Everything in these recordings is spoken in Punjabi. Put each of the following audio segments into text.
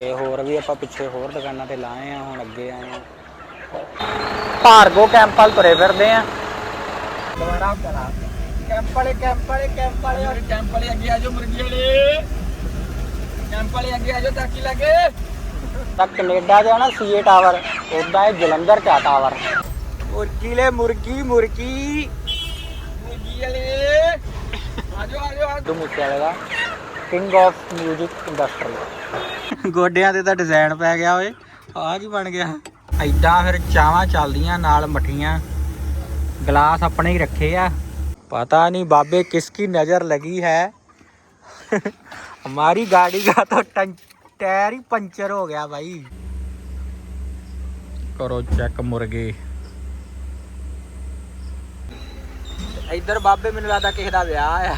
ਤੇ ਹੋਰ ਵੀ ਆਪਾਂ ਪਿੱਛੇ ਹੋਰ ਦੁਕਾਨਾਂ ਤੇ ਲਾਏ ਆ ਹੁਣ ਅੱਗੇ ਆਏ ਆ। ਭਾਰਗੋ ਕੈਂਪ ਵੱਲ ਤੁਰੇ ਫਿਰਦੇ ਆ। ਦੁਬਾਰਾ ਕਰਾ। ਕੈਂਪ ਵਾਲੇ ਕੈਂਪ ਵਾਲੇ ਕੈਂਪ ਵਾਲੇ ਔਰ ਕੈਂਪ ਵਾਲੇ ਅੱਗੇ ਆ ਜਾਓ ਮੁਰਗੀ ਵਾਲੇ। ਕੈਂਪ ਵਾਲੇ ਅੱਗੇ ਆ ਜਾਓ ਤਾਕੀ ਲੱਗੇ ਤਾਂ ਕੈਨੇਡਾ ਦੇ ਆ ਨਾ ਸੀਏ ਟਾਵਰ ਉਦਾਂ ਇਹ ਜਲੰਧਰ ਚ ਆ ਟਾਵਰ ਮੁਰਗੀ ਲੈ ਮੁਰਗੀ ਮੁਰਗੀ। ਮੁਰਗੀ ਵਾਲੇ। ਆ ਜਾਓ ਆ ਜਾਓ ਆ ਸਿੱਧੂ ਮੂਸੇਵਾਲੇ ਦਾ ਕਿੰਗ ਆਫ 뮤직 ਇੰਡਸਟਰੀ ਗੋਡਿਆਂ ਤੇ ਤਾਂ ਡਿਜ਼ਾਈਨ ਪੈ ਗਿਆ ਓਏ ਆ ਕੀ ਬਣ ਗਿਆ ਐਦਾਂ ਫਿਰ ਚਾਵਾਂ ਚੱਲਦੀਆਂ ਨਾਲ ਮਠੀਆਂ ਗਲਾਸ ਆਪਣੇ ਹੀ ਰੱਖੇ ਆ ਪਤਾ ਨਹੀਂ ਬਾਬੇ ਕਿਸ ਕੀ ਨਜ਼ਰ ਲਗੀ ਹੈ हमारी गाड़ी का तो टं- टायर ही पंचर हो गया भाई ਕਰੋ ਚੈੱਕ ਮੁਰਗੇ ਇੱਧਰ ਬਾਬੇ ਮੈਨੂੰ ਲੱਗਦਾ ਕਿਸੇ ਦਾ ਵਿਆਹ ਆ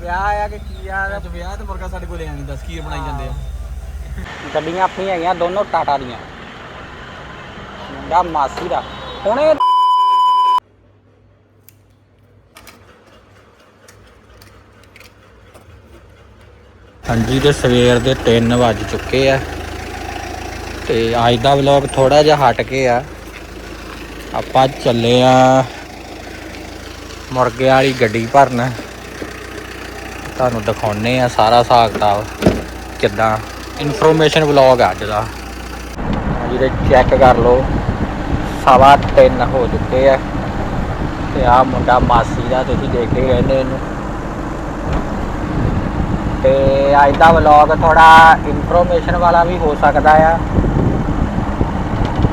ਵਿਆਹ ਆ ਕਿ ਕੀ ਆ ਅੱਜ ਵਿਆਹ ਤੇ ਮੁਰਗਾ ਸਾਡੇ ਕੋਲੇ ਆਣੀ ਦੱਸ ਕੀ ਬਣਾਈ ਜਾਂਦੇ ਆ ਗੱਡੀਆਂ ਆਪਣੀਆਂ ਹੈਗੀਆਂ, ਦੋਨੋਂ ਟਾਟਾ ਦੀਆਂ। ਮੁੰਡਾ ਮਾਸੀ ਦਾ। ਹੁਣੇ ਹਾਂਜੀ ਤੇ ਸਵੇਰ ਦੇ 3 ਵੱਜ ਚੁੱਕੇ ਆ। ਤੇ ਅੱਜ ਦਾ ਵਲੌਗ ਥੋੜਾ ਜਿਹਾ ਹਟ ਕੇ ਆ। ਆਪਾਂ ਚੱਲੇ ਆ ਮੁਰਗੇ ਵਾਲੀ ਗੱਡੀ ਭਰਨ। ਤੁਹਾਨੂੰ ਦਿਖਾਉਨੇ ਆ ਸਾਰਾ ਹਿਸਾਬ ਕਿਤਾਬ ਕਿੱਦਾਂ ਇਨਫੋਰਮੇਸ਼ਨ ਵਲੌਗ ਆ ਅੱਜ ਦਾ। ਜਿਹਦੇ ਚੈੱਕ ਕਰ ਲਓ, ਸਵਾ 3 ਹੋ ਚੁੱਕੇ ਆ। ਤੇ ਆ ਮੁੰਡਾ ਮਾਸੀ ਦਾ, ਤੁਸੀਂ ਦੇਖ ਹੀ ਰਹਿੰਦੇ ਇਹਨੂੰ। ਤੇ ਅੱਜ ਦਾ ਵਲੌਗ ਥੋੜਾ ਇਨਫੋਰਮੇਸ਼ਨ ਵਾਲਾ ਵੀ ਹੋ ਸਕਦਾ ਆ।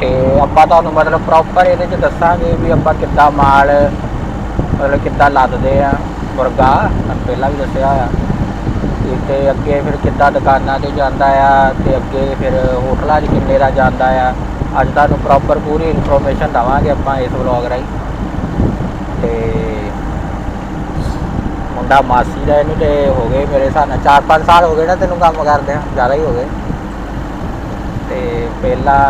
ਤੇ ਆਪਾਂ ਤੁਹਾਨੂੰ ਮਤਲਬ ਪ੍ਰੋਪਰ ਇਹਦੇ ਚ ਦੱਸਾਂਗੇ ਵੀ ਆਪਾਂ ਕਿੱਦਾਂ ਮਾਲ, ਮਤਲਬ ਕਿੱਦਾਂ ਲੱਦਦੇ ਆ। ਮੁਰਗਾ, ਤੁਹਾਨੂੰ ਪਹਿਲਾਂ ਵੀ ਦੱਸਿਆ ਆ ਤੇ- ਤੇ ਅੱਗੇ ਫਿਰ ਕਿੱਦਾਂ ਦੁਕਾਨਾਂ ਤੇ ਜਾਂਦਾ ਆ ਤੇ ਅੱਗੇ ਫਿਰ ਹੋਟਲਾਂ 'ਚ ਕਿੰਨੇ ਦਾ ਜਾਂਦਾ ਆ, ਅੱਜ ਤੁਹਾਨੂੰ ਪ੍ਰੋਪਰ ਪੂਰੀ ਇਨਫੋਰਮੇਸ਼ਨ ਦਵਾਂਗੇ ਆਪਾਂ ਇਸ ਵਲੌਗ ਰਾਹੀਂ। ਤੇ ਮੁੰਡਾ ਮਾਸੀ ਦਾ ਇਹਨੂੰ ਤੇ ਹੋ ਗਏ ਮੇਰੇ ਹਿਸਾਬ ਨਾਲ 4-5 ਸਾਲ ਹੋ ਗਏ ਨਾ ਤੈਨੂੰ ਕੰਮ ਕਰਦੇ ਆ, ਜ਼ਿਆਦਾ ਹੀ ਹੋ ਗਏ। ਤੇ ਪਹਿਲਾਂ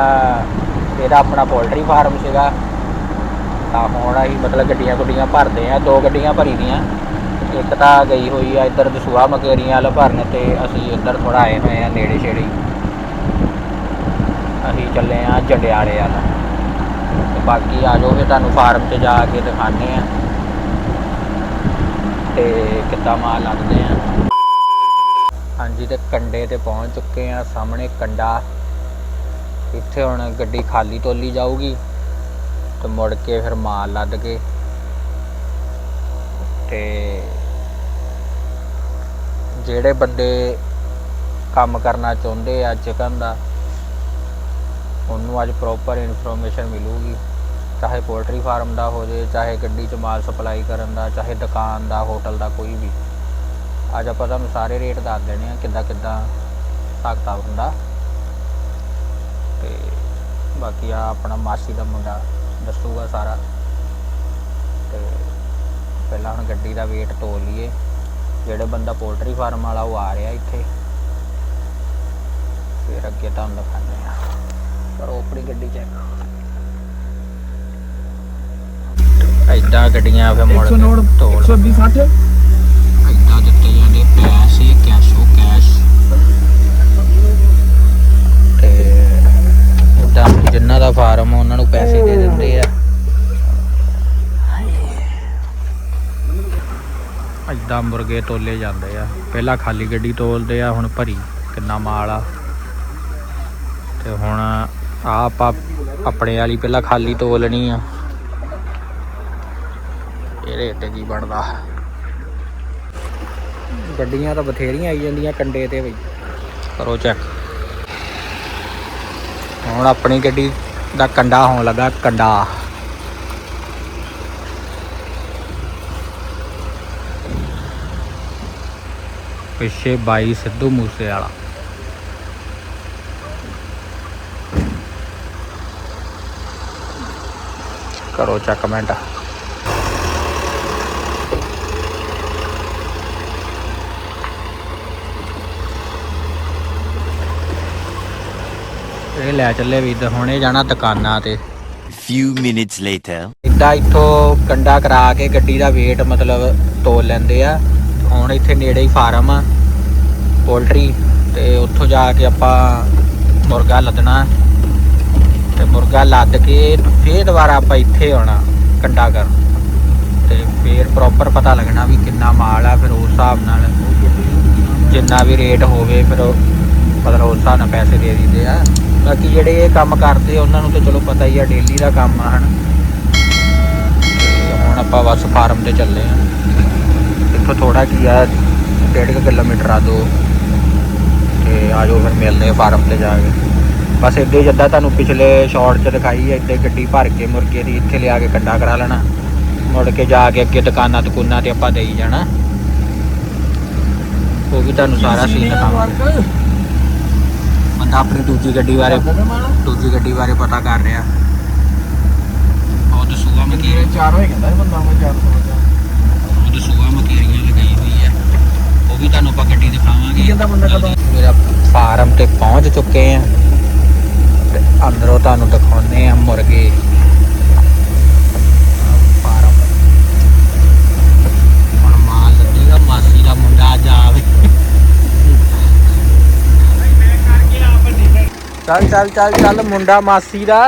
ਇਹਦਾ ਆਪਣਾ ਪੋਲਟਰੀ ਫਾਰਮ ਸੀਗਾ, ਤਾਂ ਹੁਣ ਅਸੀਂ ਮਤਲਬ ਗੱਡੀਆਂ ਗੁੱਡੀਆਂ ਭਰਦੇ ਆ, ਦੋ ਗੱਡੀਆਂ ਭਰੀ ਦੀਆਂ। ਇੱਕ ਤਾਂ ਗਈ ਹੋਈ ਆ ਇੱਧਰ ਦਸੂਆ ਮਕੇਰੀਆਂ ਵਾਲ ਭਰਨ ਤੇ ਅਸੀਂ ਇੱਧਰ ਥੋੜਾ ਆਏ ਹੋਏ ਆ ਨੇੜੇ ਛੇੜੇ ਅਸੀਂ ਚੱਲੇ ਆ ਜੰਡਿਆਲੇ ਵਾਲਾ। ਤੇ ਬਾਕੀ ਆ ਜਾਓ ਫਿਰ ਤੁਹਾਨੂੰ ਫਾਰਮ 'ਚ ਜਾ ਕੇ ਦਿਖਾਣੇ ਆ। ਤੇ ਕਿੱਦਾਂ ਮਾਲ ਲੱਗਦੇ ਆ। ਹਾਂਜੀ, ਤੇ ਕੰਡੇ ਤੇ ਪਹੁੰਚ ਚੁੱਕੇ ਆ, ਸਾਹਮਣੇ ਕੰਡਾ। ਇੱਥੇ ਹੁਣ ਗੱਡੀ ਖਾਲੀ ਤੋਲੀ ਜਾਊਗੀ, ਤੇ ਮੁੜ ਕੇ ਫਿਰ ਮਾਲ ਲੱਦ ਕੇ। ਤੇ ਜਿਹੜੇ ਬੰਦੇ ਕੰਮ ਕਰਨਾ ਚਾਹੁੰਦੇ ਆ ਚਿਕਨ ਦਾ, ਉਹਨੂੰ ਅੱਜ ਪ੍ਰੋਪਰ ਇਨਫੋਰਮੇਸ਼ਨ ਮਿਲੂਗੀ। ਚਾਹੇ ਪੋਲਟਰੀ ਫਾਰਮ ਦਾ ਹੋ ਜੇ, ਚਾਹੇ ਗੱਡੀ 'ਚ ਮਾਲ ਸਪਲਾਈ ਕਰਨ ਦਾ, ਚਾਹੇ ਦੁਕਾਨ ਦਾ ਹੋਟਲ ਦਾ ਕੋਈ ਵੀ। ਅੱਜ ਆਪਾਂ ਤੁਹਾਨੂੰ ਸਾਰੇ ਰੇਟ ਦੱਸ ਦੇਣੇ ਆ ਕਿੱਦਾਂ ਕਿੱਦਾਂ ਸਕਦਾ ਹੁੰਦਾ। ਤੇ ਬਾਕੀ ਆ ਆਪਣਾ ਮਾਸੀ ਦਾ ਮੁੰਡਾ ਦੱਸੂਗਾ ਸਾਰਾ। ਤੇ ਪਹਿਲਾਂ ਹੁਣ ਗੱਡੀ ਦਾ weight ਤੋਲ ਲਈਏ। ਜਿਹੜੇ ਬੰਦਾ ਪੋਲਟਰੀ ਫਾਰਮ ਵਾਲਾ ਉਹ ਆ ਰਿਹਾ ਇੱਥੇ। ਫਿਰ ਅੱਗੇ ਤੁਹਾਨੂੰ ਦਿਖਾਉਂਦੇ ਆ ਕਰੋ ਆਪਣੀ ਗੱਡੀ ਚੈੱਕ ਏਦਾਂ ਗੱਡੀਆਂ ਫਿਰ ਮੁੜ ਕੇ ਤੋਲ 120 60 ਏਦਾਂ ਦਿੱਤੇ ਜਾਂਦੇ ਪੈਸੇ ਕੈਸ਼ੋ ਕੈਸ਼। ਤੇ ਜਿਨ੍ਹਾਂ ਦਾ ਫਾਰਮ ਉਹਨਾਂ ਨੂੰ ਪੈਸੇ ਦੇ ਦਿੰਦੇ ਆ। ਏਦਾਂ ਮੁਰਗੇ ਤੋਲੇ ਜਾਂਦੇ ਆ। ਪਹਿਲਾਂ ਖਾਲੀ ਗੱਡੀ ਤੋਲਦੇ ਆ, ਹੁਣ ਭਰੀ। ਕਿੰਨਾ ਮਾਲ ਆ। ਤੇ ਹੁਣ ਆ ਆਪਾਂ ਆਪਣੇ ਵਾਲੀ ਪਹਿਲਾਂ ਖਾਲੀ ਤੋਲਣੀ ਆ। ਇਹਦੇ ਤੇ ਕੀ ਬਣਦਾ? ਗੱਡੀਆਂ ਤਾਂ ਬਥੇਰੀਆਂ ਆਈ ਜਾਂਦੀਆਂ ਕੰਡੇ ਤੇ ਬਈ। ਕਰੋ ਚੈੱਕ ਹੁਣ ਆਪਣੀ ਗੱਡੀ ਦਾ ਕੰਡਾ ਹੋਣ ਲੱਗਾ, ਕੰਡਾ। ਪਿੱਛੇ ਬਾਈ ਸਿੱਧੂ ਮੂਸੇ ਵਾਲਾ ਕਰੋ ਚੈੱਕ ਮਿੰਟ। ਇਹ ਲੈ ਚੱਲੇ ਵੀ ਹੁਣੇ ਜਾਣਾ ਦੁਕਾਨਾਂ ਤੇ। Few minutes later. ਇਦਾਂ ਇੱਥੋਂ ਕੰਡਾ ਕਰਾ ਕੇ ਗੱਡੀ ਦਾ weight ਮਤਲਬ ਤੋਲ ਲੈਂਦੇ ਆ। ਹੁਣ ਇੱਥੇ ਨੇੜੇ ਹੀ ਫਾਰਮ ਆ, ਪੋਲਟਰੀ, ਤੇ ਉੱਥੋਂ ਜਾ ਕੇ ਆਪਾਂ ਮੁਰਗਾ ਲੱਦਣਾ। ਤੇ ਮੁਰਗਾ ਲੱਦ ਕੇ ਫੇਰ ਦੁਬਾਰਾ ਆਪਾਂ ਇੱਥੇ ਆਉਣਾ, ਕੰਡਾ ਕਰਨ। ਤੇ ਫੇਰ ਪ੍ਰੋਪਰ ਪਤਾ ਲੱਗਣਾ ਵੀ ਕਿੰਨਾ ਮਾਲ ਆ, ਫਿਰ ਉਸ ਹਿਸਾਬ ਨਾਲ ਜਿੰਨਾ ਵੀ ਰੇਟ ਹੋਵੇ, ਫਿਰ ਮਤਲਬ ਉਸ ਹਿਸਾਬ ਨਾਲ ਪੈਸੇ ਦੇ ਦਿੰਦੇ ਆ। ਬਾਕੀ ਜਿਹੜੇ ਇਹ ਕੰਮ ਕਰਦੇ ਉਹਨਾਂ ਨੂੰ ਤਾਂ ਚਲੋ ਪਤਾ ਹੀ ਆ ਡੇਲੀ ਦਾ ਕੰਮ ਆ, ਹਨ। ਤੇ ਹੁਣ ਆਪਾਂ ਬਸ ਫਾਰਮ ਤੇ ਚੱਲੇ ਆ। ਇੱਥੋਂ ਥੋੜਾ ਕੀ ਆ ਡੇਢ ਕੁ ਕਿਲੋਮੀਟਰ ਆ ਦੋ। ਤੇ ਆਜੋ ਫਿਰ ਮਿਲਦੇ ਆ ਫਾਰਮ ਤੇ ਜਾ ਕੇ। ਬਸ ਇੱਦਾਂ ਹੀ ਜਿੱਦਾਂ ਤੁਹਾਨੂੰ ਪਿਛਲੇ ਸ਼ਾਰਟ 'ਚ ਦਿਖਾਈ ਹੈ ਇੱਦਾਂ ਗੱਡੀ ਭਰ ਕੇ ਮੁਰਗੇ ਦੀ ਇੱਥੇ ਲਿਆ ਕੇ ਕੰਡਾ ਕਰਾ ਲੈਣਾ। ਮੁੜ ਕੇ ਜਾ ਕੇ ਅੱਗੇ ਦੁਕਾਨਾਂ ਦੁਕਾਨਾਂ ਤੇ ਆਪਾਂ ਦੇਈ ਜਾਣਾ। ਉਹ ਵੀ ਤੁਹਾਨੂੰ ਸਾਰਾ ਸੀਨ ਦਿਖਾਵਾਂਗੇ। ਬੰਦਾ ਆਪਣੀ ਦੂਜੀ ਗੱਡੀ ਬਾਰੇ ਦੂਜੀ ਗੱਡੀ ਬਾਰੇ ਪਤਾ ਕਰ ਰਿਹਾ। ਉਹ ਦਸੂਆ ਮਕੀਰ ਚਾਰ ਹੋਏ ਕਹਿੰਦਾ ਬੰਦਾ ਮੈਂ ਚਾਰ ਸਮਝਦਾ ਉਹ ਦਸੂਆ ਮਕੀਰੀਆਂ। ਵੀ ਤੁਹਾਨੂੰ ਆਪਾਂ ਗੱਡੀ ਦਿਖਾਵਾਂਗੇ। ਕੀ ਕਹਿੰਦਾ ਬੰਦਾ ਕਦੋਂ? ਮੇਰਾ ਫਾਰਮ ਤੇ ਪਹੁੰਚ ਚੁੱਕੇ ਆ। ਤੇ ਅੰਦਰੋਂ ਤੁਹਾਨੂੰ ਦਿਖਾਉਨੇ ਆ ਮੁਰਗੇ। ਫਾਰਮ। ਹੁਣ ਮਾਲ ਲੱਗੇਗਾ ਮਾਸੀ ਦਾ ਮੁੰਡਾ ਅੱਜ ਆਵੇ ਚੱਲ ਚੱਲ ਚੱਲ ਚੱਲ ਮੁੰਡਾ ਮਾਸੀ ਦਾ।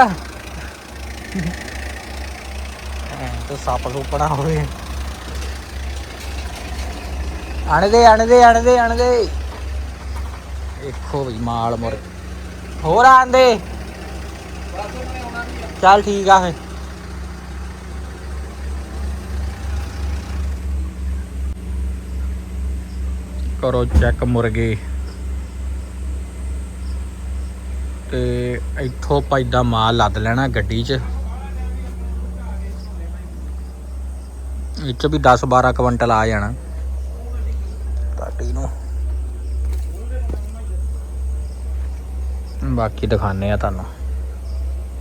ਤੇ ਸੱਪ ਸੁਪਣਾ ਹੋਵੇ। ਅਣਦੇ ਅਣਦੇ ਅਣਦੇ ਅਣਦੇ ਦੇਖੋ ਵੀ ਮਾਲ ਮੁਰ ਹੋਰ ਆਂਦੇ। ਚੱਲ ਠੀਕ ਆ ਫੇ ਕਰੋ ਚੈੱਕ ਮੁਰਗੇ। ਤੇ ਇੱਥੋਂ ਆਪਾਂ ਏਦਾਂ ਮਾਲ ਲੱਦ ਲੈਣਾ ਗੱਡੀ 'ਚ। ਇਹ ਵੀ 10 12 ਕੁਇੰਟਲ ਆ ਜਾਣਾ। ਬਾਕੀ ਦਿਖਾਣੇ ਆ ਤੁਹਾਨੂੰ।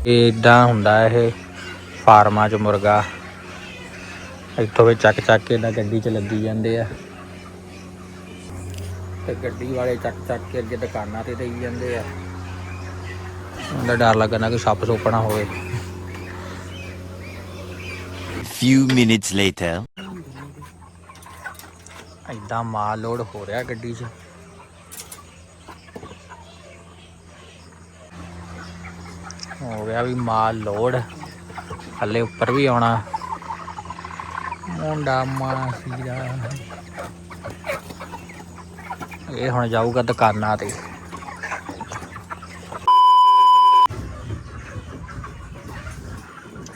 ਇਹ ਇਦਾਂ ਹੁੰਦਾ ਇਹ ਫਾਰਮਾਂ 'ਚ ਮੁਰਗਾ। ਇੱਥੋਂ ਵੀ ਚੱਕ ਚੱਕ ਕੇ ਨਾ ਗੱਡੀ 'ਚ ਲੱਦੀ ਜਾਂਦੇ ਆ। ਤੇ ਗੱਡੀ ਵਾਲੇ ਚੱਕ ਚੱਕ ਕੇ ਅੱਗੇ ਦੁਕਾਨਾਂ ਤੇ ਦੇਈ ਜਾਂਦੇ ਆ। ਉਹਦਾ ਡਰ ਲੱਗਣਾ ਕਿ ਸੱਪ ਸੁੱਪਣਾ ਹੋਵੇ। Few minutes later. ਏਦਾਂ ਮਾਲ ਲੋਡ ਹੋ ਰਿਹਾ ਗੱਡੀ 'ਚ। ਹੋ ਗਿਆ ਵੀ ਮਾਲ ਲੋਡ। ਥੱਲੇ ਉੱਪਰ ਵੀ ਆਉਣਾ। ਮੁੰਡਾ ਮਾਸੀ ਦਾ ਇਹ ਹੁਣ ਜਾਊਗਾ ਦੁਕਾਨਾਂ ਤੇ।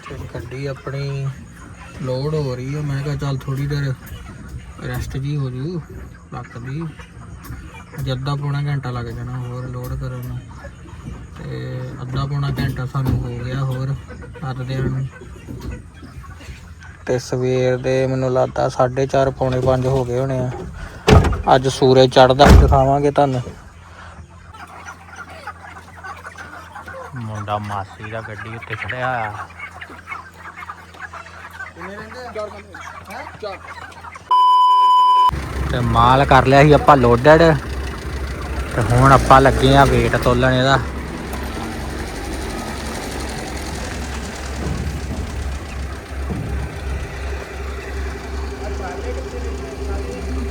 ਤੇ ਗੱਡੀ ਆਪਣੀ ਲੋਡ ਹੋ ਰਹੀ ਹੈ ਮੈਂ ਕਿਹਾ ਚੱਲ ਥੋੜੀ ਦੇਰ ਰੈਸਟ ਜੀ ਹੋ ਜੂ। ਲੱਕ ਦੀ ਜੱਦਾ ਪੌਣਾ ਘੰਟਾ ਲੱਗ ਜਾਣਾ ਹੋਰ ਲੋਡ ਕਰਨ ਨੂੰ। ਤੇ ਅੱਧਾ ਪੌਣਾ ਘੰਟਾ ਸਾਨੂੰ ਹੋ ਗਿਆ ਹੋਰ ਅੱਧਦੇ ਨੂੰ। ਤੇ ਸਵੇਰ ਦੇ ਮੈਨੂੰ ਲੱਗਦਾ 4:30 ਪੌਣੇ 5 ਹੋ ਗਏ ਹੋਣੇ ਆ। ਅੱਜ ਸੂਰਜ ਚੜਦਾ ਦਿਖਾਵਾਂਗੇ ਤੁਹਾਨੂੰ। ਮੁੰਡਾ ਮਾਸੀ ਦਾ ਗੱਡੀ ਉੱਤੇ ਚੜਿਆ ਆ। ਤੇ ਮਾਲ ਕਰ ਲਿਆ ਸੀ ਆਪਾਂ ਲੋਡਡ। ਤੇ ਹੁਣ ਆਪਾਂ ਲੱਗੇ ਆ weight ਤੋਲਣ ਇਹਦਾ।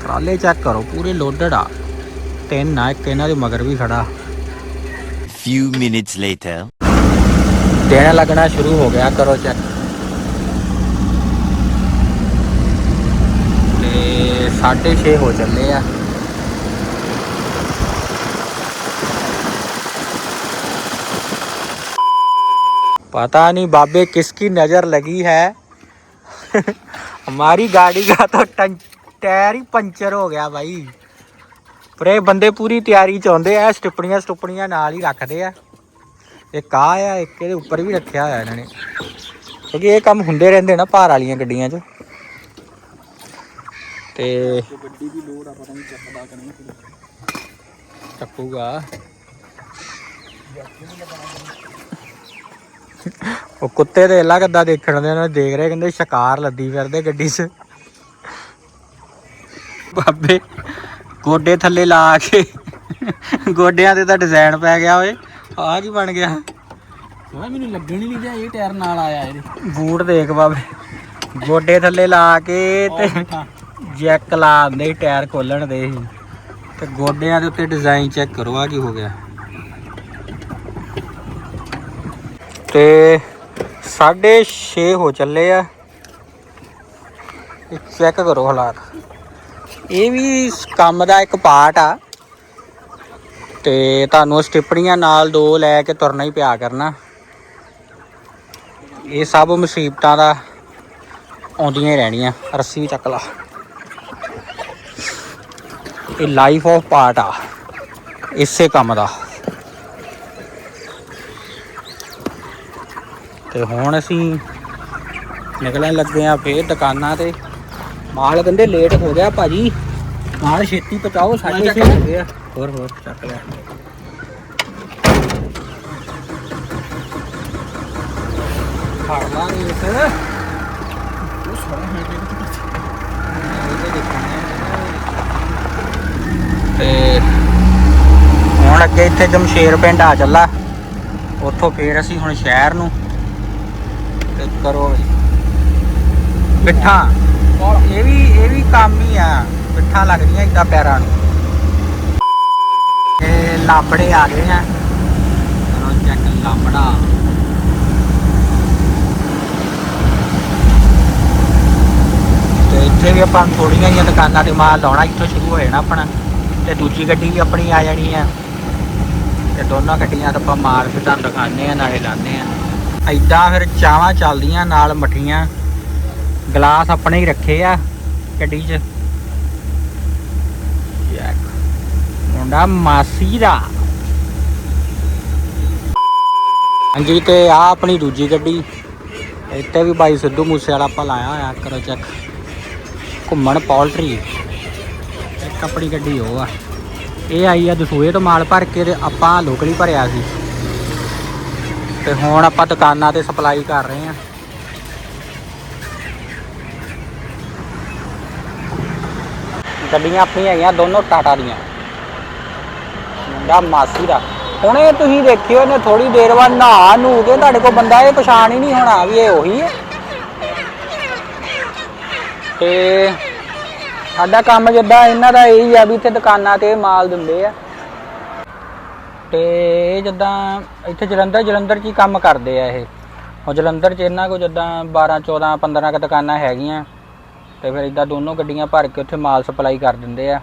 ਟਰਾਲੇ ਚੈੱਕ ਕਰੋ ਪੂਰੇ ਲੋਡਡ ਆ ਤਿੰਨ ਆ ਇੱਕ ਇਹਨਾਂ ਦੇ ਮਗਰ ਵੀ ਖੜਾ Few minutes later. ਦੇਣ ਲੱਗਣਾ ਸ਼ੁਰੂ ਹੋ ਗਿਆ ਕਰੋ ਚੈੱਕ ਤੇ 6:30 ਹੋ ਚੱਲੇ ਆ पता नहीं बाबे किसकी नजर लगी है हमारी गाड़ी का तो टं- ਟਾਇਰ ਹੀ ਪੰਚਰ ਹੋ ਗਿਆ ਬਾਈ। ਪਰ ਇਹ ਬੰਦੇ ਪੂਰੀ ਤਿਆਰੀ ਚ ਆਉਂਦੇ ਆ ਸਟਿਪਣੀਆਂ ਸਟੁਪਣੀਆਂ ਨਾਲ ਹੀ ਰੱਖਦੇ ਆ। ਇੱਕ ਆ ਆ, ਇੱਕ ਇਹਦੇ ਉੱਪਰ ਵੀ ਰੱਖਿਆ ਹੋਇਆ ਇਹਨਾਂ ਨੇ। ਕਿਉਂਕਿ ਇਹ ਕੰਮ ਹੁੰਦੇ ਰਹਿੰਦੇ ਨਾ ਭਾਰ ਵਾਲੀਆਂ ਗੱਡੀਆਂ 'ਚ। ਤੇ ਚੱਕੂਗਾ। ਉਹ ਕੁੱਤੇ ਦੇ ਇਲਾ ਕੱਦਾ ਦੇਖਣ ਦੇ ਉਹਨਾਂ ਦੇਖ ਰਹੇ ਕਹਿੰਦੇ ਸ਼ਿਕਾਰ ਲੱਦੀ ਫਿਰਦੇ ਗੱਡੀ 'ਚ। ਬਾਬੇ। ਗੋਡੇ ਥੱਲੇ ਲਾ ਕੇ ਗੋਡਿਆਂ ਤੇ ਤਾਂ ਡਿਜ਼ਾਈਨ ਪੈ ਗਿਆ ਓਏ। ਆਹ ਕੀ ਬਣ ਗਿਆ? ਉਹ ਮੈਨੂੰ ਲੱਗਣ ਹੀ ਨਹੀਂ ਦਿਆ ਇਹ ਟਾਇਰ ਨਾਲ ਆਇਆ ਇਹਦੇ। ਬੂਟ ਦੇਖ ਬਾਬੇ। ਗੋਡੇ ਥੱਲੇ ਲਾ ਕੇ ਤੇ ਜੈਕ ਲਾ ਸੀ ਟਾਇਰ ਖੋਲਣ ਦੇ ਸੀ। ਤੇ ਗੋਡਿਆਂ ਦੇ ਉੱਤੇ ਡਿਜ਼ਾਈਨ ਚੈੱਕ ਕਰੋ ਆ ਕੀ ਹੋ ਗਿਆ। ਤੇ 6:30 ਹੋ ਚੱਲੇ ਆ। ਚੈੱਕ ਕਰੋ ਹਾਲਾਤ। ਇਹ ਵੀ ਕੰਮ ਦਾ ਇੱਕ ਪਾਰਟ ਆ। ਤੇ ਤੁਹਾਨੂੰ ਸਟਿੱਪਣੀਆਂ ਨਾਲ ਦੋ ਲੈ ਕੇ ਤੁਰਨਾ ਹੀ ਪਿਆ ਕਰਨਾ। ਇਹ ਸਭ ਮੁਸੀਬਤਾਂ ਦਾ ਆਉਂਦੀਆਂ ਹੀ ਰਹਿਣੀਆਂ। ਰੱਸੀ ਚੱਕ ਲਾ। ਇਹ ਲਾਈਫ ਆਫ ਪਾਰਟ ਆ। ਇਸੇ ਕੰਮ ਦਾ। ਤੇ ਹੁਣ ਅਸੀਂ ਨਿਕਲਣ ਲੱਗੇ ਆ ਫੇਰ ਦੁਕਾਨਾਂ ਤੇ। ਮਾਲ ਕਹਿੰਦੇ ਲੇਟ ਹੋ ਗਿਆ ਭਾਜੀ। ਮਾਲ ਛੇਤੀ ਪਹੁੰਚਾਓ ਸਾਡੇ ਛੇ ਹੋ ਹੋਰ ਹੋਰ ਚੱਕ ਲਿਆ ਫੜ ਲਾਂਗੇ ਇਸ। ਤੇ ਹੁਣ ਅੱਗੇ ਇੱਥੇ ਜਮਸ਼ੇਰ ਪਿੰਡ ਆ ਚੱਲਾ। ਉੱਥੋਂ ਫੇਰ ਅਸੀਂ ਹੁਣ ਸ਼ਹਿਰ ਨੂੰ। ਤੇ ਕਰੋ ਬਈ ਪਿੱਠਾਂ ਇਹ ਵੀ ਇਹ ਵੀ ਕੰਮ ਹੀ ਆ ਪਿੱਠਾਂ ਲੱਗਦੀਆਂ ਇਦਾਂ ਪੈਰਾਂ ਨੂੰ। ਇਹ ਲਾਂਬੜੇ ਆ ਗਏ ਆ। ਕਰੋ ਚੈੱਕ ਲਾਂਬੜਾ। ਤੇ ਇੱਥੇ ਵੀ ਆਪਾਂ ਥੋੜੀਆਂ ਜਿਹੀਆਂ ਦੁਕਾਨਾਂ ਤੇ ਮਾਲ ਲਾਉਣਾ, ਇੱਥੋਂ ਸ਼ੁਰੂ ਹੋ ਜਾਣਾ ਆਪਣਾ। ਤੇ ਦੂਜੀ ਗੱਡੀ ਵੀ ਆਪਣੀ ਆ ਜਾਣੀ ਆ। ਤੇ ਦੋਨਾਂ ਗੱਡੀਆਂ ਤੇ ਆਪਾਂ ਮਾਰ ਫਿਰ ਤੁਹਾਨੂੰ ਦਿਖਾਉਂਦੇ ਆ, ਨਾਲੇ ਲਾਉਂਦੇ ਆ। ਐਦਾਂ ਫਿਰ ਚਾਵਾਂ ਚੱਲਦੀਆਂ ਨਾਲ ਮਠੀਆਂ। ਗਲਾਸ ਆਪਣੇ ਹੀ ਰੱਖੇ ਆ ਗੱਡੀ 'ਚ। ਯਾਕ ਮੁੰਡਾ ਮਾਸੀ ਦਾ। ਹਾਂਜੀ ਤੇ ਆ ਆਪਣੀ ਦੂਜੀ ਗੱਡੀ। ਇੱਥੇ ਵੀ ਬਾਈ ਸਿੱਧੂ ਮੂਸੇ ਵਾਲਾ ਆਪਾਂ ਲਾਇਆ ਹੋਇਆ ਕਰੋ ਚੈੱਕ ਘੁੰਮਣ ਪੋਲਟਰੀ। ਇੱਕ ਆਪਣੀ ਗੱਡੀ ਉਹ ਆ। ਇਹ ਆਈ ਆ ਦਸੂਏ ਤੋਂ ਮਾਲ ਭਰ ਕੇ ਤੇ ਆਪਾਂ ਲੋਕਲੀ ਭਰਿਆ ਸੀ। ਤੇ ਹੁਣ ਆਪਾਂ ਦੁਕਾਨਾਂ ਤੇ ਸਪਲਾਈ ਕਰ ਰਹੇ ਆ। ਗੱਡੀਆਂ ਆਪਣੀਆਂ ਹੈਗੀਆਂ, ਦੋਨੋਂ ਟਾਟਾ ਦੀਆਂ। ਮੁੰਡਾ ਮਾਸੀ ਦਾ। ਹੁਣ ਇਹ ਤੁਸੀਂ ਦੇਖਿਓ, ਇਹਨੇ ਥੋੜੀ ਦੇਰ ਬਾਅਦ ਨਹਾ ਨੂ ਕੇ ਤੁਹਾਡੇ ਕੋਲ ਬੰਦਾ, ਇਹ ਪਛਾਣ ਹੀ ਨਹੀਂ ਹੋਣਾ ਵੀ ਇਹ ਉਹੀ ਹੈ। ਤੇ ਸਾਡਾ ਕੰਮ ਜਿੱਦਾਂ ਇਹਨਾਂ ਦਾ ਇਹੀ ਆ ਵੀ ਇੱਥੇ ਦੁਕਾਨਾਂ ਤੇ ਮਾਲ ਦਿੰਦੇ ਆ। ਤੇ ਇਹ ਜਿੱਦਾਂ ਇੱਥੇ ਜਲੰਧਰ ਜਲੰਧਰ 'ਚ ਹੀ ਕੰਮ ਕਰਦੇ ਆ ਇਹ। ਉਹ ਜਲੰਧਰ 'ਚ ਇਹਨਾਂ ਕੋ ਜਿੱਦਾਂ 12 14 15 ਕ ਦੁਕਾਨਾਂ ਹੈਗੀਆਂ। ਤੇ ਫਿਰ ਇਦਾਂ ਦੋਨੋਂ ਗੱਡੀਆਂ ਭਰ ਕੇ ਉੱਥੇ ਮਾਲ ਸਪਲਾਈ ਕਰ ਦਿੰਦੇ ਆ।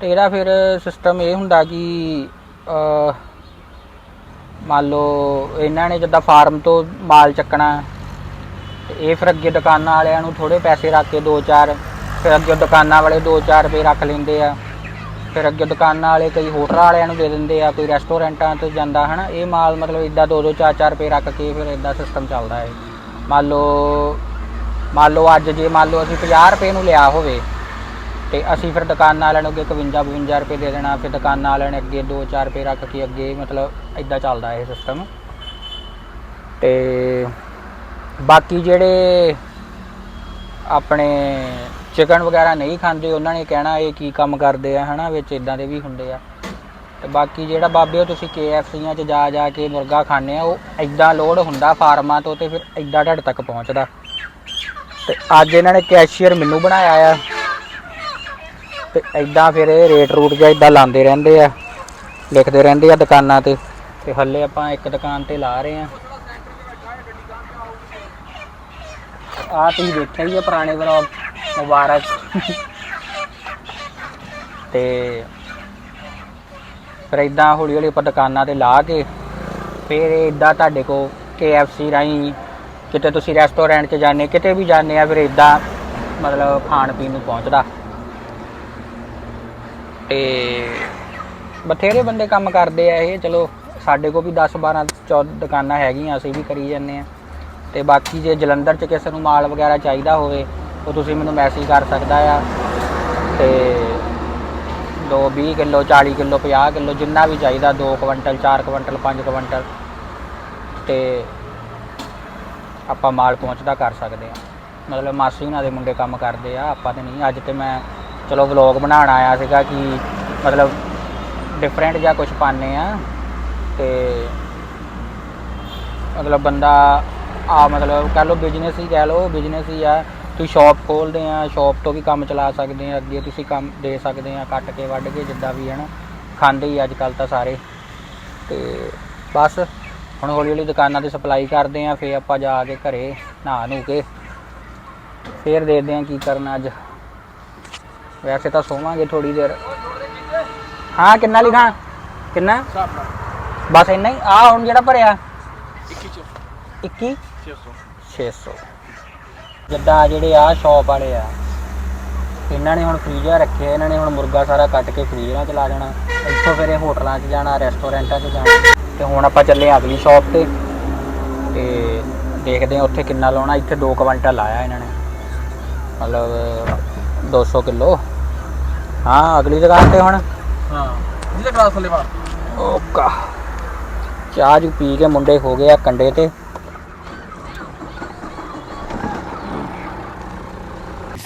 ਤੇ ਇਹਦਾ ਫਿਰ ਸਿਸਟਮ ਇਹ ਹੁੰਦਾ ਕਿ ਮੰਨ ਲਓ ਇਹਨਾਂ ਨੇ ਜਿੱਦਾਂ ਫਾਰਮ ਤੋਂ ਮਾਲ ਚੱਕਣਾ, ਤੇ ਇਹ ਫਿਰ ਅੱਗੇ ਦੁਕਾਨਾਂ ਵਾਲਿਆਂ ਨੂੰ ਥੋੜੇ ਪੈਸੇ ਰੱਖ ਕੇ 2-4 ਫਿਰ ਅੱਗੇ ਦੁਕਾਨਾਂ ਵਾਲੇ 2-4 ਰੁਪਏ ਰੱਖ ਲੈਂਦੇ ਆ। ਫਿਰ ਅੱਗੇ ਦੁਕਾਨਾਂ ਵਾਲੇ ਕਈ ਹੋਟਲਾਂ ਵਾਲਿਆਂ ਨੂੰ ਦੇ ਦਿੰਦੇ ਆ, ਕੋਈ ਰੈਸਟੋਰੈਂਟਾਂ ਤੇ ਜਾਂਦਾ, ਹਨਾ? ਇਹ ਮਾਲ ਮਤਲਬ ਇਦਾਂ 2-2 4-4 ਰੁਪਏ ਰੱਖ ਕੇ ਫਿਰ ਇਦਾਂ ਸਿਸਟਮ ਚੱਲਦਾ ਹੈ ਮੰਨ ਲਓ ਮੰਨ ਲਓ ਅੱਜ ਜੇ ਮੰਨ ਲਓ ਅਸੀਂ 50 ਰੁਪਏ ਨੂੰ ਲਿਆ ਹੋਵੇ, ਤੇ ਅਸੀਂ ਫਿਰ ਦੁਕਾਨਾਂ ਵਾਲਿਆਂ ਨੂੰ ਅੱਗੇ 51 52 ਰੁਪਏ ਦੇ ਦੇਣਾ, ਫਿਰ ਦੁਕਾਨਾਂ ਵਾਲਿਆਂ ਨੇ ਅੱਗੇ 2-4 ਰੁਪਏ ਰੱਖ ਕੇ ਅੱਗੇ ਮਤਲਬ ਇਦਾਂ ਚੱਲਦਾ ਇਹ ਸਿਸਟਮ ਤੇ ਬਾਕੀ ਜਿਹੜੇ ਆਪਣੇ ਚਿਕਨ ਵਗੈਰਾ ਨਹੀਂ ਖਾਂਦੇ, ਉਹਨਾਂ ਨੇ ਕਹਿਣਾ ਇਹ ਕੀ ਕੰਮ ਕਰਦੇ ਆ, ਹਨਾ, ਵਿੱਚ ਇਦਾਂ ਦੇ ਵੀ ਹੁੰਦੇ ਆ। ਤੇ ਬਾਕੀ ਜਿਹੜਾ ਬਾਬੇ ਉਹ ਤੁਸੀਂ KFCਆਂ 'ਚ ਜਾ ਜਾ ਕੇ ਮੁਰਗਾ ਖਾਣੇ ਆ, ਉਹ ਇਦਾਂ ਲੋਡ ਹੁੰਦਾ ਫਾਰਮਾਂ ਤੋਂ ਤੇ ਫਿਰ ਇਦਾਂ ਢੱਡ ਤੱਕ ਪਹੁੰਚਦਾ। ਤੇ ਅੱਜ ਇਹਨਾਂ ਨੇ ਕੈਸ਼ੀਅਰ ਮੈਨੂੰ ਬਣਾਇਆ ਆ। ਤੇ ਇਦਾਂ ਫਿਰ ਇਹ ਰੇਟ ਰੂਟ ਜਿਹਾ ਇਦਾਂ ਲਾਉਂਦੇ ਰਹਿੰਦੇ ਆ, ਲਿਖਦੇ ਰਹਿੰਦੇ ਆ ਦੁਕਾਨਾਂ ਤੇ। ਤੇ ਹੱਲੇ ਆਪਾਂ ਇੱਕ ਦੁਕਾਨ ਤੇ ਲਾ ਰਹੇ ਆ ਆ ਤੁਸੀਂ ਦੇਖਿਆ ਹੀ ਆ ਪੁਰਾਣੇ ਵਲੌਗ, ਮੁਬਾਰਕ। ਤੇ ਫਿਰ ਇਦਾਂ ਹੌਲੀ ਹੌਲੀ ਆਪਾਂ ਦੁਕਾਨਾਂ ਤੇ ਲਾ ਕੇ, ਫਿਰ ਇਦਾਂ ਤੁਹਾਡੇ ਕੋ KFC ਰਾਹੀਂ ਕਿਤੇ ਤੁਸੀਂ ਰੈਸਟੋਰੈਂਟ 'ਚ ਜਾਂਦੇ, ਕਿਤੇ ਵੀ ਜਾਂਦੇ ਆ ਫਿਰ ਇਦਾਂ ਮਤਲਬ ਖਾਣ ਪੀਣ ਨੂੰ ਪਹੁੰਚਦਾ। ਤੇ ਬਥੇਰੇ ਬੰਦੇ ਕੰਮ ਕਰਦੇ ਆ ਇਹ, ਚਲੋ ਸਾਡੇ ਕੋਲ ਵੀ 10 12 14 ਦੁਕਾਨਾਂ ਹੈਗੀਆਂ, ਅਸੀਂ ਵੀ ਕਰੀ ਜਾਂਦੇ ਆ। ਤੇ ਬਾਕੀ ਜੇ ਜਲੰਧਰ 'ਚ ਕਿਸੇ ਨੂੰ ਮਾਲ ਵਗੈਰਾ ਚਾਹੀਦਾ ਹੋਵੇ, ਉਹ ਤੁਸੀਂ ਮੈਨੂੰ ਮੈਸੇਜ ਕਰ ਸਕਦਾ ਆ। ਤੇ 2 20 ਕਿਲੋ 40 ਕਿਲੋ 50 ਕਿਲੋ, ਜਿੰਨਾ ਵੀ ਚਾਹੀਦਾ 2 ਕੁਇੰਟਲ 4 ਕੁਇੰਟਲ 5 ਕੁਇੰਟਲ। ਤੇ ਆਪਾਂ ਮਾਲ ਪਹੁੰਚਦਾ ਕਰ ਸਕਦੇ ਆ ਮਤਲਬ ਮਾਸੀ ਉਹਨਾਂ ਦੇ ਮੁੰਡੇ ਕੰਮ ਕਰਦੇ ਆ, ਆਪਾਂ ਤੇ ਨਹੀਂ। ਅੱਜ ਤੇ ਮੈਂ ਚਲੋ ਵਲੌਗ ਬਣਾਉਣ ਆਇਆ ਸੀਗਾ ਕਿ ਮਤਲਬ ਡਿਫਰੈਂਟ ਜਾਂ ਕੁਝ ਪਾਣੇ ਆ ਤੇ ਮਤਲਬ ਬੰਦਾ ਆ ਮਤਲਬ ਕਹ ਲਓ ਬਿਜ਼ਨਸ ਹੀ ਕਹਿ ਲਓ ਬਿਜ਼ਨਸ ਹੀ ਆ। ਤੁਸੀਂ ਸ਼ਾਪ ਖੋਲਦੇ ਆ ਸ਼ਾਪ ਤੋਂ ਵੀ ਕੰਮ ਚਲਾ ਸਕਦੇ ਆ, ਅੱਗੇ ਤੁਸੀਂ ਕੰਮ ਦੇ ਸਕਦੇ ਆ, ਕੱਟ ਕੇ ਵੱਢ ਕੇ ਜਿੱਦਾਂ ਵੀ ਹੈ ਨਾ। ਖਾਂਦੇ ਹੀ ਅੱਜ ਕੱਲ ਤਾਂ ਸਾਰੇ। ਤੇ ਬਸ ਹੁਣ ਹੌਲੀ ਹੌਲੀ ਦੁਕਾਨਾਂ ਤੇ ਸਪਲਾਈ ਕਰਦੇ ਆ ਫੇਰ ਆਪਾਂ ਜਾ ਕੇ ਘਰੇ ਨਹਾ ਨੂੰ ਕੇ ਫੇਰ ਦੇਖਦੇ ਆ ਕੀ ਕਰਨਾ ਅੱਜ। ਵੈਸੇ ਤਾਂ ਸੋਵਾਂਗੇ ਥੋੜੀ ਦੇਰ। ਹਾਂ ਕਿੰਨਾ ਲਿਖਾਂ? ਕਿੰਨਾ? ਬਸ ਇੰਨਾ ਹੀ? ਆ ਹੁਣ ਜਿਹੜਾ ਭਰਿਆ? 21 600 ਜਿੱਦਾਂ ਜਿਹੜੇ ਆ ਸ਼ਾਪ ਵਾਲੇ ਆ ਇਹਨਾਂ ਨੇ ਹੁਣ ਫ੍ਰੀਜ਼ਰ ਰੱਖੇ ਆ, ਇਹਨਾਂ ਨੇ ਹੁਣ ਮੁਰਗਾ ਸਾਰਾ ਕੱਟ ਕੇ ਫ੍ਰੀਜ਼ਰਾਂ 'ਚ ਲਾ ਦੇਣਾ। ਇੱਥੋਂ ਫਿਰ ਇਹ ਹੋਟਲਾਂ 'ਚ ਜਾਣਾ ਰੈਸਟੋਰੈਂਟਾਂ 'ਚ ਜਾਣਾ। ਤੇ ਹੁਣ ਆਪਾਂ ਚੱਲੇ ਆ ਅਗਲੀ ਸ਼ਾਪ ਤੇ ਤੇ ਦੇਖਦੇ ਆ ਉੱਥੇ ਕਿੰਨਾ ਲਾਉਣਾ। ਇੱਥੇ 2 ਕੁਇੰਟਲ ਲਾਇਆ ਇਹਨਾਂ ਨੇ। ਮਤਲਬ 200 ਕਿਲੋ। ਹਾਂ ਅਗਲੀ ਦੁਕਾਨ ਤੇ ਹੁਣ। ਹਾਂ ਜਿਹਦਾ ਗਲਾਸ ਥੱਲੇ ਪਾ। ਓਕਾ ਚਾਹ ਜੂ ਪੀ ਕੇ ਮੁੰਡੇ ਹੋ ਗਏ ਆ ਕੰਡੇ ਤੇ।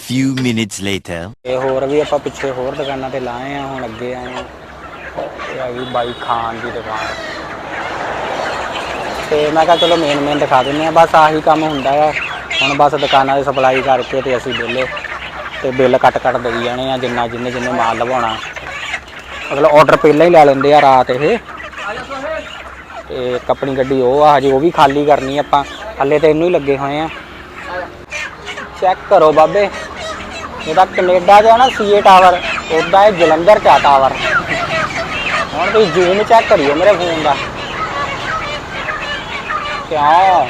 Few minutes later. ਤੇ ਹੋਰ ਵੀ ਆਪਾਂ ਪਿੱਛੇ ਹੋਰ ਦੁਕਾਨਾਂ ਤੇ ਲਾਏ ਆ ਹੁਣ ਅੱਗੇ ਆਏ ਆ। ਇਹ ਆ ਗਈ ਬਾਈ ਖਾਨ ਦੀ ਦੁਕਾਨ। ਤੇ ਮੈਂ ਕਿਹਾ ਚਲੋ ਮੇਨ ਮੇਨ ਦਿਖਾ ਦਿੰਦੇ ਆ ਬਸ ਆਹੀ ਕੰਮ ਹੁੰਦਾ ਆ। ਹੁਣ ਬਸ ਦੁਕਾਨਾਂ ਦੀ ਸਪਲਾਈ ਕਰਕੇ ਤੇ ਅਸੀਂ ਵਿਹਲੇ। ਤੇ ਬਿੱਲ ਕੱਟ ਕੱਟ ਦੇਈ ਜਾਣੇ ਆ, ਜਿੰਨਾ ਜਿੰਨੇ ਜਿੰਨੇ ਮਾਲ ਲਵਾਉਣਾ। ਮਤਲਬ ਆਰਡਰ ਪਹਿਲਾਂ ਹੀ ਲੈ ਲੈਂਦੇ ਆ ਰਾਤ ਇਹ। ਤੇ ਇੱਕ ਆਪਣੀ ਗੱਡੀ ਉਹ ਆ, ਹਜੇ ਉਹ ਵੀ ਖਾਲੀ ਕਰਨੀ ਆਪਾਂ। ਹੱਲੇ ਤਾਂ ਇਹਨੂੰ ਹੀ ਲੱਗੇ ਹੋਏ ਆ। ਚੈੱਕ ਕਰੋ ਬਾਬੇ। ਇਹਦਾ ਕੈਨੇਡਾ 'ਚ ਆ ਨਾ ਸੀਏ ਟਾਵਰ ਉਦਾਂ ਇਹ ਜਲੰਧਰ 'ਚ ਟਾਵਰ। ਹੁਣ ਤੁਸੀਂ ਜ਼ੂਮ ਚੈੱਕ ਕਰਿਓ ਮੇਰੇ ਫੋਨ ਦਾ। ਕਿਆ?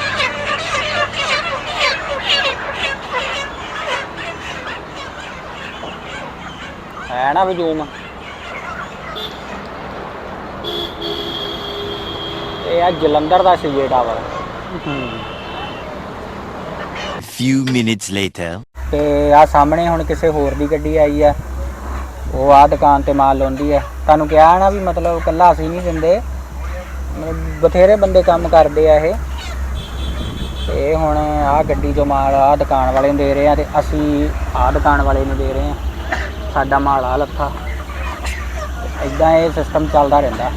ਹੈ ਨਾ ਵੀ ਜ਼ੂਮ ਇਹ ਆ ਜਲੰਧਰ ਦਾ CA tower Few minutes later. ਤੇ ਆ ਸਾਹਮਣੇ ਹੁਣ ਕਿਸੇ ਹੋਰ ਦੀ ਗੱਡੀ ਆਈ ਆ। ਉਹ ਆ ਦੁਕਾਨ ਤੇ ਮਾਲ ਲਾਉਂਦੀ ਆ। ਤੁਹਾਨੂੰ ਕਿਹਾ ਨਾ ਵੀ ਮਤਲਬ ਕੱਲਾ ਅਸੀਂ ਨਹੀਂ ਦਿੰਦੇ। ਮਤਲਬ ਬਥੇਰੇ ਬੰਦੇ ਕੰਮ ਕਰਦੇ ਆ ਇਹ। ਤੇ ਹੁਣ ਆਹ ਗੱਡੀ ਜੋ ਮਾਲ ਆਹ ਦੁਕਾਨ ਵਾਲੇ ਨੂੰ ਦੇ ਰਹੇ ਆ ਤੇ ਅਸੀਂ ਆਹ ਦੁਕਾਨ ਵਾਲੇ ਨੂੰ ਦੇ ਰਹੇ ਆ। ਸਾਡਾ ਮਾਲ ਆ ਲੱਥਾ। ਇਦਾਂ ਇਹ ਸਿਸਟਮ ਚੱਲਦਾ ਰਹਿੰਦਾ।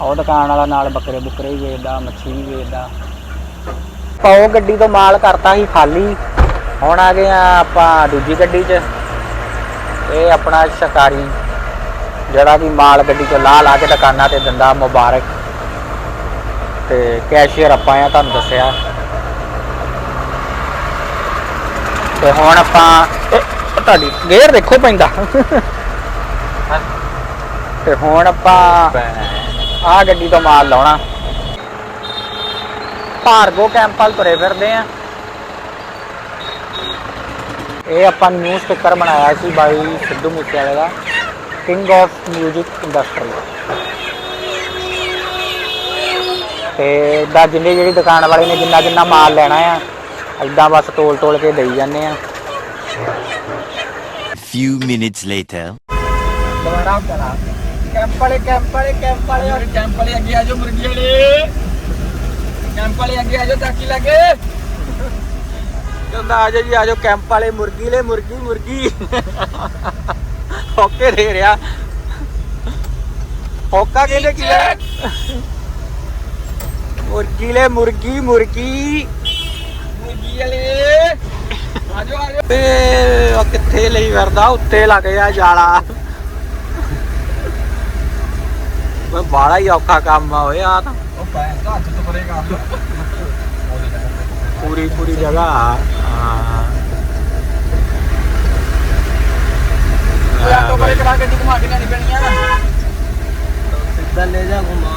ਉਹ ਦੁਕਾਨ ਵਾਲਾ ਨਾਲ ਬੱਕਰੇ ਬੁੱਕਰੇ ਵੀ ਵੇਚਦਾ, ਮੱਛੀ ਵੀ ਵੇਚਦਾ। ਆਪਾਂ ਉਹ ਗੱਡੀ ਤੋਂ ਮਾਲ ਕਰਤਾ ਸੀ ਖਾਲੀ। ਹੁਣ ਆ ਗਏ ਆ ਆਪਾਂ ਦੂਜੀ ਗੱਡੀ 'ਚ। ਇਹ ਆਪਣਾ ਸ਼ਿਕਾਰੀ। ਜਿਹੜਾ ਕਿ ਮਾਲ ਗੱਡੀ 'ਚੋਂ ਲਾ ਲਾ ਕੇ ਦੁਕਾਨਾਂ ਤੇ ਦਿੰਦਾ ਮੁਬਾਰਕ। ਤੇ ਕੈਸ਼ੀਅਰ ਆਪਾਂ ਆ, ਤੁਹਾਨੂੰ ਦੱਸਿਆ। ਤੇ ਹੁਣ ਆਪਾਂ ਤੁਹਾਡੀ ਗੇਅਰ ਦੇਖੋ ਪੈਂਦਾ। ਤੇ ਹੁਣ ਆਪਾਂ ਆ ਗੱਡੀ ਤੋਂ ਮਾਲ ਲਾਉਣਾ। ਭਾਰਗੋ ਕੈਂਪਲ ਤੁਰੇ ਫਿਰਦੇ ਆ। ਇਹ ਆਪਾਂ ਨਿਊ ਸਟicker ਬਣਾਇਆ ਸੀ ਬਾਈ ਸਿੱਧੂ ਮੂਸੇਵਾਲੇ ਦਾ। ਕਿੰਗ ਆਫ 뮤직 ਇੰਡਸਟਰੀ ਤੇ ਦਾ ਜਿੰਨੇ ਜਿਹੜੀ ਦੁਕਾਨ ਵਾਲੇ ਨੇ ਜਿੰਨਾ ਜਿੰਨਾ ਮਾਲ ਲੈਣਾ ਆ ਐਦਾਂ ਬਸ ਤੋਲ ਤੋਲ ਕੇ ਦੇਈ ਜਾਂਦੇ ਆ। Few minutes later. ਦੁਬਾਰਾ ਕਰਾ। ਕੈਂਪ ਵਾਲੇ ਕੈਂਪ ਵਾਲੇ ਕੈਂਪ ਵਾਲੇ। ਮੇਰੇ ਕੈਂਪ ਵਾਲੇ ਅੱਗੇ ਆ ਜਾਓ ਮੁਰਗੀ ਵਾਲੇ ਕੈਂਪ ਵਾਲੇ ਅੱਗੇ ਆ ਜਾਓ ਤਾਕੀ ਲੱਗੇ ਕਹਿੰਦਾ ਆ ਜਾਓ ਜੀ ਆ ਜਾਓ ਕੈਂਪ ਵਾਲੇ ਮੁਰਗੀ ਲੈ ਮੁਰਗੀ ਮੁਰਗੀ। ਓਕੇ ਦੇ ਰਿਹਾ। ਹੋਕਾ ਕਹਿੰਦੇ ਕੀ ਹੈ ਮੁਰਗੀ ਲੈ ਮੁਰਗੀ ਮੁਰਗੀ। ਮੁਰਗੀ ਵਾਲੇ। ਆ ਜਾਓ ਆ ਜਾਓ ਤੇ ਕਿੱਥੇ ਲਈ ਫਿਰਦਾ? ਉੱਤੇ ਲੱਗ ਗਿਆ ਜਾਲਾ। ਉਹ ਬਾੜਾ ਹੀ ਔਖਾ ਕੰਮ ਆ ਓਏ ਆ ਤਾਂ। ਉਹ ਪੈ ਹੱਥ ਤੋਂ ਪਰੇਗਾ ਪੂਰੀ ਪੂਰੀ ਜਗ੍ਹਾ ਆ ਹਾਂ। ਉਹ ਆਟੋ ਪਰੇ ਕਰਾ ਗੱਡੀ ਘੁਮਾ ਕੇ ਲੈਣੀ ਪੈਣੀ ਆ। ਸਿੱਧਾ ਲੈ ਜਾ ਘੁਮਾ।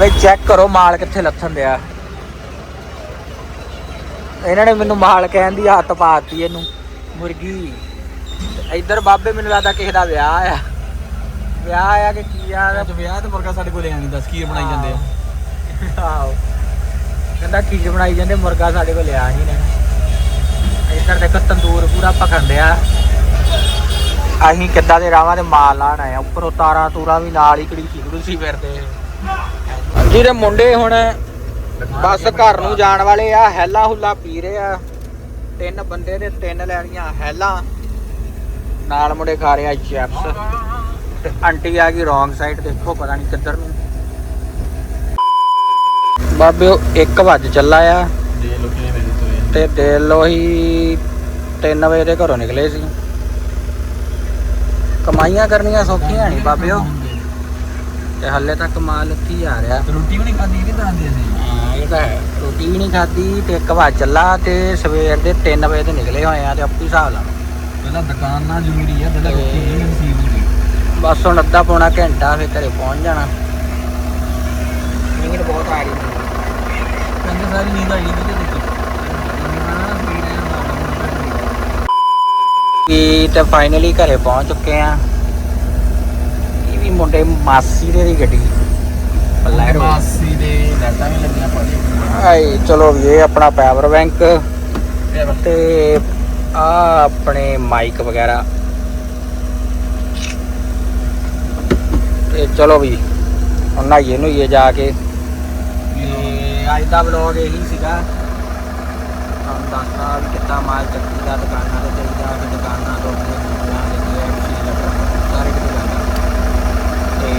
ਵੇ ਚੈੱਕ ਕਰੋ ਮਾਲ ਕਿੱਥੇ ਲੱਥਣ ਦਿਆ। ਇਹਨਾਂ ਨੇ ਮੈਨੂੰ ਮਾਲ ਕਹਿਣ ਦੀ ਹੱਥ ਪਾਤੀ ਇਹਨੂੰ ਮੁਰਗੀ। ਇੱਧਰ ਬਾਬੇ ਮੈਨੂੰ ਲੱਗਦਾ ਕਿਸੇ ਦਾ ਵਿਆਹ ਆ। ਵਿਆਹ ਆ ਕਿ ਕੀ ਆ? ਅੱਜ ਵਿਆਹ ਤੇ ਮੁਰਗਾ ਸਾਡੇ ਕੋਲੇ ਆਣੀ ਦੱਸ ਕੀ ਬਣਾਈ ਜਾਂਦੇ ਆ? ਆਹੋ। ਕਹਿੰਦਾ ਖੀਰ ਬਣਾਈ ਜਾਂਦੇ ਮੁਰਗਾ ਸਾਡੇ ਕੋਲ ਲਿਆ ਨਹੀਂ। ਨੇ ਇੱਧਰ ਦੇਖੋ ਤੰਦੂਰ ਪੂਰਾ ਪਕਣ ਡਿਆ ਅਸੀਂ ਕਿੱਦਾਂ ਦੇ ਰਾਵਾਂ ਤੇ ਮਾਲ ਲਾਣ ਆਏ ਆ ਉੱਪਰੋਂ ਤਾਰਾਂ ਤੂਰਾਂ ਵੀ ਨਾਲ ਹੀ ਕੜੀ ਖਿਗੜੂ ਸੀ ਫਿਰਦੇ। ਜਿਹੜੇ ਮੁੰਡੇ ਹੁਣ ਬਸ ਘਰ ਨੂੰ ਜਾਣ ਵਾਲੇ ਆ, ਹੈਲਾ ਹੁੱਲਾ ਪੀ ਰਹੇ ਆ। ਤਿੰਨ ਬੰਦੇ ਦੇ ਤਿੰਨ ਲੈਣੀਆਂ ਹੈਲਾ। ਨਾਲ ਮੁੰਡੇ ਖਾ ਰਹੇ ਚਿਪਸ। ਤੇ ਆਂਟੀ ਆ ਗਈ ਰੋਂਗ ਸਾਈਡ, ਦੇਖੋ ਪਤਾ ਨਹੀਂ ਕਿੱਧਰ ਨੂੰ। ਬਾਬੇ 1 ਵਜ ਚੱਲਾ ਆ। ਤੇ ਦੇ ਲੋ ਹੀ 3 ਵਜੇ ਦੇ ਘਰੋਂ ਨਿਕਲੇ ਸੀ। ਕਮਾਈਆਂ ਕਰਨੀਆਂ ਸੌਖੀਆਂ ਨਹੀਂ ਬਾਬਿਓ। ਤੇ ਹੱਲੇ ਤੱਕ ਮਾਲ ਹੀ ਆ ਰਿਹਾ। ਰੋਟੀ ਵੀ ਨਹੀਂ ਖਾਦੀ ਕਿ ਤਾਂ ਦੇ ਸੀ ਹਾਂ ਇਹ ਤਾਂ ਹੈ। ਰੋਟੀ ਵੀ ਨਹੀਂ ਖਾਦੀ ਤੇ 1 ਵਜ ਚੱਲਾ ਤੇ ਸਵੇਰ ਦੇ 3 ਵਜੇ ਦੇ ਨਿਕਲੇ ਹੋਏ ਆ ਤੇ ਆਪੀ ਹਿਸਾਬ ਲਾ ਲਓ। ਪਹਿਲਾਂ ਦੁਕਾਨ ਨਾਲ ਜ਼ਰੂਰੀ ਆ ਪਹਿਲਾਂ ਤੇ- ਰੋਟੀ ਨਹੀਂ ਨਸੀਬ ਹੁੰਦੀ। ਬਸ ਹੁਣ ਅੱਧਾ ਪੌਣਾ ਘੰਟਾ ਫਿਰ ਘਰੇ ਪਹੁੰਚ ਜਾਣਾ। ਨੀਂਦ ਬਹੁਤ ਆ ਰਹੀ ਕਹਿੰਦੇ ਸਾਰੀ ਨੀਂਦ ਆਈ ਨਹੀਂ ਤੇ ਦੇਖੋ ਕੀ ਤੇ ਫਾਈਨਲੀ ਘਰੇ ਪਹੁੰਚ ਚੁੱਕੇ ਆ। ਵੀ ਮੁੰਡੇ ਮਾਸੀ ਦੇ ਦੀ ਗੱਡੀ? ਬਲੈਰੋ। ਮਾਸੀ ਦੇ ਲਾਟਾਂ ਵੀ ਲੱਗੀਆਂ ਪੜੀ ਆਏ ਚਲੋ ਵੀ ਇਹ ਆਪਣਾ ਪਾਵਰ ਬੈਂਕ ਤੇ ਆ ਆਪਣੇ ਮਾਈਕ ਵਗੈਰਾ। ਤੇ ਚਲੋ ਵੀ ਹੁਣ ਨਹਾਈਏ ਨੂਈਏ ਜਾ ਕੇ। ਅੱਜ ਦਾ ਵਲੌਗ ਇਹੀ ਸੀਗਾ। ਤੁਹਾਨੂੰ ਦੱਸਦਾ ਵੀ ਕਿੱਦਾਂ ਮਾਲ ਚੱਕੀ ਦਾ ਦੁਕਾਨਾਂ ਤੇ ਕਿ ਦੁਕਾਨਾਂ ਤੋਂ ਆਪਣੇ ਫੁੱਲਾਂ ਦੇ ਕੇ ਐਮਸੀ ਲੱਗਾ ਸਾਰੇ ਕਿਤੇ ਜਾਂਦਾ ਤੇ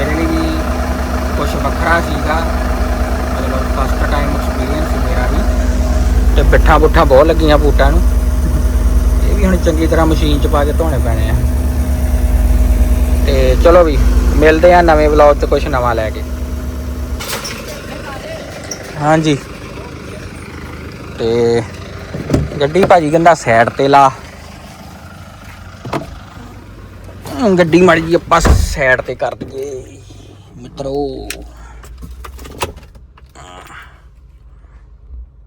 ਮੇਰੇ ਲਈ ਵੀ ਕੁਝ ਵੱਖਰਾ ਸੀਗਾ। ਮਤਲਬ ਫਸਟ ਟਾਈਮ ਐਕਸਪੀਰੀਅੰਸ ਮੇਰਾ ਵੀ। ਤੇ ਪਿੱਠਾਂ ਪੁੱਠਾਂ ਬਹੁਤ ਲੱਗੀਆਂ ਬੂਟਾਂ ਨੂੰ। ਇਹ ਵੀ ਹੁਣ ਚੰਗੀ ਤਰ੍ਹਾਂ ਮਸ਼ੀਨ 'ਚ ਪਾ ਕੇ ਧੋਣੇ ਪੈਣੇ ਆ। ਤੇ ਚਲੋ ਵੀ, ਮਿਲਦੇ ਆ ਨਵੇਂ ਵਲੌਗ 'ਚ ਕੁਝ ਨਵਾਂ ਲੈ ਕੇ। ਹਾਂਜੀ। ਤੇ ਗੱਡੀ ਭਾਜੀ ਕਹਿੰਦਾ ਸਾਈਡ ਤੇ ਲਾ। ਗੱਡੀ ਮਾੜੀ ਜੀ ਆਪਾਂ ਸਾਈਡ ਤੇ ਕਰ ਦਈਏ। ਮਿੱਤਰੋ।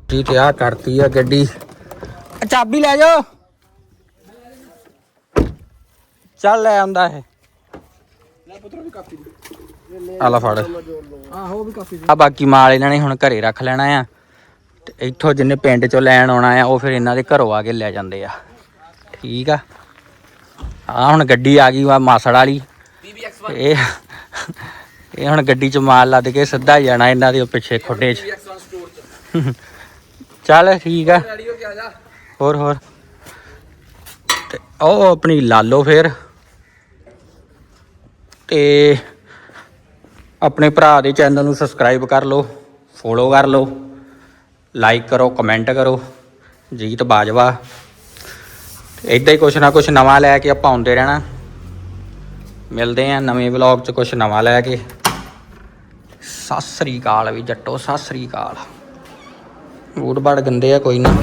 ਜੀ ਤੇ ਆ ਕਰਤੀ ਆ ਗੱਡੀ। ਚਾਬੀ ਲੈ ਜਾਓ। ਚੱਲ ਲੈ ਆਉਂਦਾ ਇਹ। ਆ ਲੈ ਫੜ। ਆਹੋ ਵੀ ਕਾਫੀ ਆ ਬਾਕੀ ਮਾਲ ਇਹਨਾਂ ਨੇ ਹੁਣ ਘਰੇ ਰੱਖ ਲੈਣਾ ਆ। ਤੇ ਇੱਥੋਂ ਜਿੰਨੇ ਪਿੰਡ ਚੋਂ ਲੈਣ ਆਉਣਾ ਆ ਉਹ ਫਿਰ ਇਹਨਾਂ ਦੇ ਘਰੋਂ ਆ ਕੇ ਲੈ ਜਾਂਦੇ ਆ। ਠੀਕ ਆ। ਆ ਹੁਣ ਗੱਡੀ ਆ ਗਈ ਵਾ ਮਾਸੜ ਵਾਲੀ। ਇਹ ਇਹ ਹੁਣ ਗੱਡੀ ਚ ਮਾਲ ਲੱਦ ਕੇ ਸਿੱਧਾ ਜਾਣਾ ਇਹਨਾਂ ਦੇ ਪਿੱਛੇ ਖੁੱਡੇ 'ਚ। ਚੱਲ ਠੀਕ ਆ। ਹੋਰ ਹੋਰ। ਤੇ ਉਹ ਆਪਣੀ ਲਾ ਲਓ ਫੇਰ। ਤੇ ਆਪਣੇ ਭਰਾ ਦੇ ਚੈਨਲ ਨੂੰ ਸਬਸਕ੍ਰਾਈਬ ਕਰ ਲਓ ਫੋਲੋ ਕਰ ਲਓ ਲਾਈਕ ਕਰੋ ਕਮੈਂਟ ਕਰੋ ਜੀਤ ਬਾਜਵਾ। ਇਦਾਂ ਹੀ ਕੁਛ ਨਾ ਕੁਛ ਨਵਾਂ ਲੈ ਕੇ ਆਪਾਂ ਆਉਂਦੇ ਰਹਿਣਾ। ਮਿਲਦੇ ਆਂ ਨਵੇਂ ਵਲੌਗ 'ਚ ਕੁਛ ਨਵਾਂ ਲੈ ਕੇ। ਸਤਿ ਸ੍ਰੀ ਅਕਾਲ ਵੀ ਜੱਟੋ, ਸਤਿ ਸ੍ਰੀ ਅਕਾਲ। ਬੂਟ ਬਾੜ ਗੰਦੇ ਆ, ਕੋਈ ਨਾ।